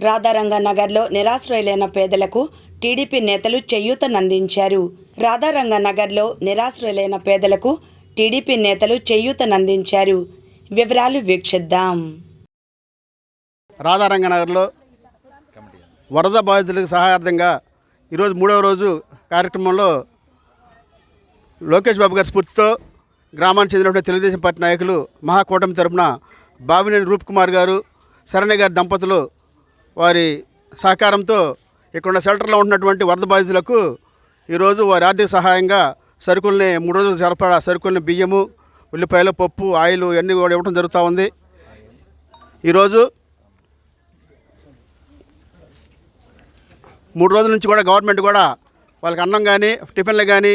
రాధారంగనగర్లో నిరాశ్రయులైన పేదలకు టీడీపీ నేతలు చేయూతనందించారు రాధారంగనగర్లో నిరాశ్రయులైన పేదలకు టీడీపీ నేతలు చేయూతనందించారు వివరాలు వీక్షిద్దాం. రాధారంగనగర్లో వరద బాధితులకు సహాయార్థంగా ఈరోజు మూడవ రోజు కార్యక్రమంలో లోకేష్ బాబు గారి స్ఫూర్తితో గ్రామానికి చెందినటువంటి తెలుగుదేశం పార్టీ నాయకులు మహాకూటమి తరపున బావినేని రూప్ కుమార్ గారు శరణ్య గారి దంపతులు వారి సహకారంతో ఇక్కడ షెల్టర్లో ఉన్నటువంటి వరద బాధితులకు ఈరోజు వారి ఆర్థిక సహాయంగా సరుకుల్ని మూడు రోజులు సరిపడా సరుకుల్ని బియ్యము ఉల్లిపాయలు పప్పు ఆయిల్ ఇవన్నీ కూడా ఇవ్వడం జరుగుతూ ఉంది. ఈరోజు మూడు రోజుల నుంచి కూడా గవర్నమెంట్ కూడా వాళ్ళకి అన్నం కానీ టిఫిన్లు కానీ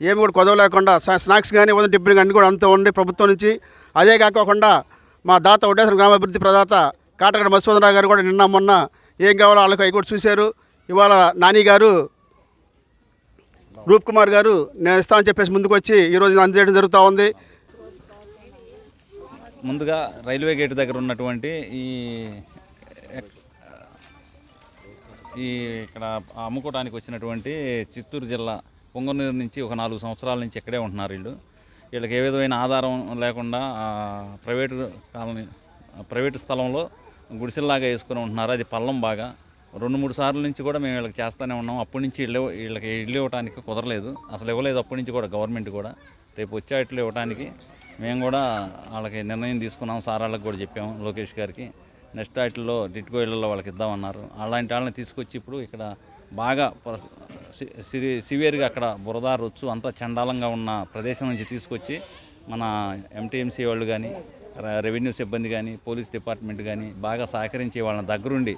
ఏమి కూడా కొదవ లేకుండా స్నాక్స్ కానీ ఉదయం టిఫిన్ అన్నీ కూడా అంతా ఉండి ప్రభుత్వం నుంచి. అదే కాకోకుండా మా దాత ఒడేశ్వర గ్రామాభివృద్ధి ప్రదాత కాటగడ మధుసూదనరావు గారు కూడా నిన్న మొన్న ఏం కావాలో వాళ్ళకి అవి కూడా చూశారు. ఇవాళ నాని గారు రూప్ కుమార్ గారు నేను ఇస్తామని చెప్పేసి ముందుకు వచ్చి ఈరోజు అందజేయడం జరుగుతూ ఉంది. ముందుగా రైల్వే గేట్ దగ్గర ఉన్నటువంటి ఈ ఈ ఇక్కడ అమ్ముకోవడానికి వచ్చినటువంటి చిత్తూరు జిల్లా పొంగనూరు నుంచి ఒక నాలుగు సంవత్సరాల నుంచి ఇక్కడే ఉంటున్నారు వీళ్ళు. వీళ్ళకి ఏ విధమైన ఆధారం లేకుండా ప్రైవేటు కాలనీ ప్రైవేటు స్థలంలో గుడిసెల్లాగా వేసుకుని ఉంటున్నారు. అది పల్లం బాగా. రెండు మూడు సార్లు నుంచి కూడా మేము వీళ్ళకి చేస్తూనే ఉన్నాం. అప్పటి నుంచి ఇళ్ళు వీళ్ళకి ఇళ్ళు ఇవ్వడానికి కుదరలేదు. అసలు ఇవ్వలేదు అప్పటి నుంచి కూడా గవర్నమెంట్ కూడా. రేపు వచ్చే ఇట్లు ఇవ్వడానికి మేము కూడా వాళ్ళకి నిర్ణయం తీసుకున్నాం. సార్ వాళ్ళకి కూడా చెప్పాము. లోకేష్ గారికి. నెక్స్ట్ వాటిల్లో టిట్కో ఇళ్ళలో వాళ్ళకి ఇద్దామన్నారు. అలాంటి వాళ్ళని తీసుకొచ్చి ఇప్పుడు ఇక్కడ బాగా సి- సిరి- సివియర్గా అక్కడ బురద రొచ్చు అంతా చండాలంగా ఉన్న ప్రదేశం నుంచి తీసుకొచ్చి మన ఎంటీఎంసీ వాళ్ళు కానీ రెవెన్యూ సిబ్బంది కానీ పోలీస్ డిపార్ట్మెంట్ కానీ బాగా సహకరించి వాళ్ళని దగ్గరుండి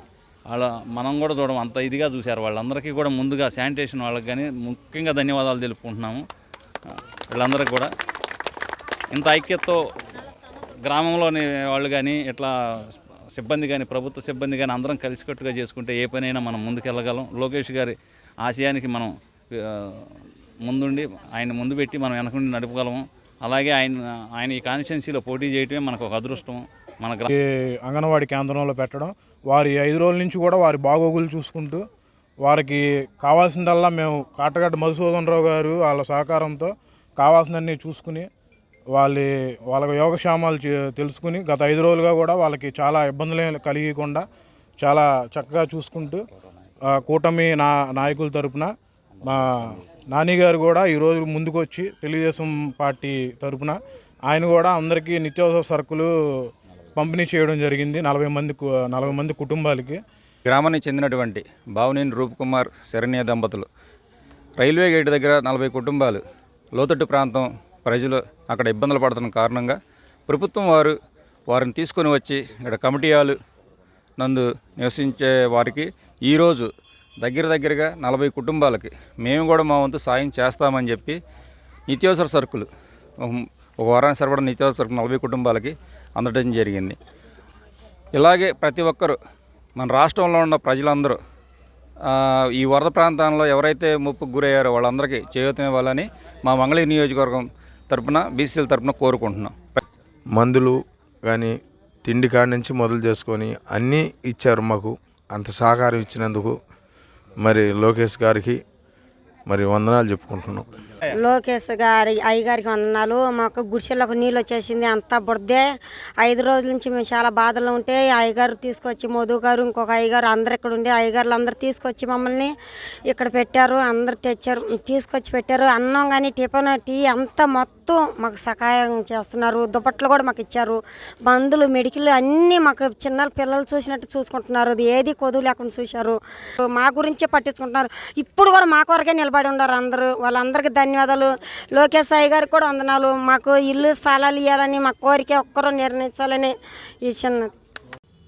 వాళ్ళ మనం కూడా చూడడం అంత ఇదిగా చూశారు. వాళ్ళందరికీ కూడా ముందుగా శానిటేషన్ వాళ్ళకి కానీ ముఖ్యంగా ధన్యవాదాలు తెలుపుకుంటున్నాము. వీళ్ళందరికీ కూడా ఇంత ఐక్యతతో గ్రామంలోని వాళ్ళు కానీ ఇట్లా సిబ్బంది కానీ ప్రభుత్వ సిబ్బంది కానీ అందరం కలిసికట్టుగా చేసుకుంటే ఏ పనైనా మనం ముందుకెళ్ళగలం. లోకేష్ గారి ఆశయానికి మనం ముందుండి ఆయన ముందు పెట్టి మనం వెనకుండి నడపగలము. అలాగే ఆయన ఆయన ఈ కాన్స్టిట్యున్సీలో పోటీ చేయటమే మనకు ఒక అదృష్టం మన అంగన్వాడి అంగన్వాడీ కేంద్రంలో పెట్టడం. వారి ఐదు రోజుల నుంచి కూడా వారి బాగోగులు చూసుకుంటూ వారికి కావాల్సిందల్లా మేము కాటగడ్డ మధుసూదన్ రావు గారు వాళ్ళ సహకారంతో కావాల్సినన్ని చూసుకుని వాళ్ళ వాళ్ళ యోగక్షేమాలు చే- తెలుసుకుని గత ఐదు రోజులుగా కూడా వాళ్ళకి చాలా ఇబ్బందులు కలిగకుండా చాలా చక్కగా చూసుకుంటూ కూటమి నా నాయకుల తరపున మా నానిగారు కూడా ఈరోజు ముందుకు వచ్చి తెలుగుదేశం పార్టీ తరపున ఆయన కూడా అందరికీ నిత్యావసర సరుకులు పంపిణీ చేయడం జరిగింది. నలభై మంది నలభై మంది కుటుంబాలకి. గ్రామానికి చెందినటువంటి భావనేని రూపకుమార్ శరణ్య దంపతులు. రైల్వే గేట్ దగ్గర నలభై కుటుంబాలు. లోతట్టు ప్రాంతం ప్రజలు అక్కడ ఇబ్బందులు పడుతున్న కారణంగా ప్రభుత్వం వారు వారిని తీసుకొని వచ్చి ఇక్కడ కమిటీ నందు నివసించే వారికి ఈరోజు దగ్గర దగ్గరగా నలభై కుటుంబాలకి. మేము కూడా మా వంతు సాయం చేస్తామని చెప్పి నిత్యావసర సరుకులు ఒక- వారానికి సరిపడా నిత్యావసర సరుకులు నలభై కుటుంబాలకి అందడం జరిగింది. ఇలాగే ప్రతి ఒక్కరూ మన రాష్ట్రంలో ఉన్న ప్రజలందరూ ఈ వరద ప్రాంతాల్లో ఎవరైతే ముప్పుకు గురయ్యారో వాళ్ళందరికీ చేయూతనివ్వాలని మా మంగళగిరి నియోజకవర్గం తరపున బీసీల తరపున కోరుకుంటున్నాం. మందులు కానీ తిండి కాడి నుంచి మొదలు చేసుకొని అన్నీ ఇచ్చారు మాకు. అంత సహకారం ఇచ్చినందుకు మరి లోకేష్ గారికి మరి వందనాలు చెప్పుకుంటున్నాం. లోకేష్ గారి అయ్యగారికి వందనాలు. మాకు గుడిసెలకు నీళ్ళు వచ్చేసింది. అంతా బుడ్దే ఐదు రోజుల నుంచి మేము చాలా బాధలో ఉంటే అయ్యగారు తీసుకొచ్చి మధు గారు ఇంకొక అయ్యగారు అందరు ఇక్కడ ఉండే అయ్యగారులు అందరు తీసుకొచ్చి మమ్మల్ని ఇక్కడ పెట్టారు. అందరు తెచ్చారు. తీసుకొచ్చి పెట్టారు. అన్నం కానీ టిఫిన్ టీ అంతా మొత్తం మాకు సహాయం చేస్తున్నారు. దుప్పట్లు కూడా మాకు ఇచ్చారు. మందులు మెడికల్ అన్నీ మాకు చిన్న పిల్లలు చూసినట్టు చూసుకుంటున్నారు. అది ఏది కొదువు లేకుండా చూశారు. మా గురించే పట్టించుకుంటున్నారు. ఇప్పుడు కూడా మా కొరకే నిలబడి ఉన్నారు అందరూ. వాళ్ళందరికీ దాన్ని ధన్యవాదాలు. లోకేష్ సాయి గారికి కూడా వందనాలు. మాకు ఇల్లు స్థలాలు ఇవ్వాలని మా కోరిక ఒక్కరూ నిర్ణయించాలని ఈ చిన్నది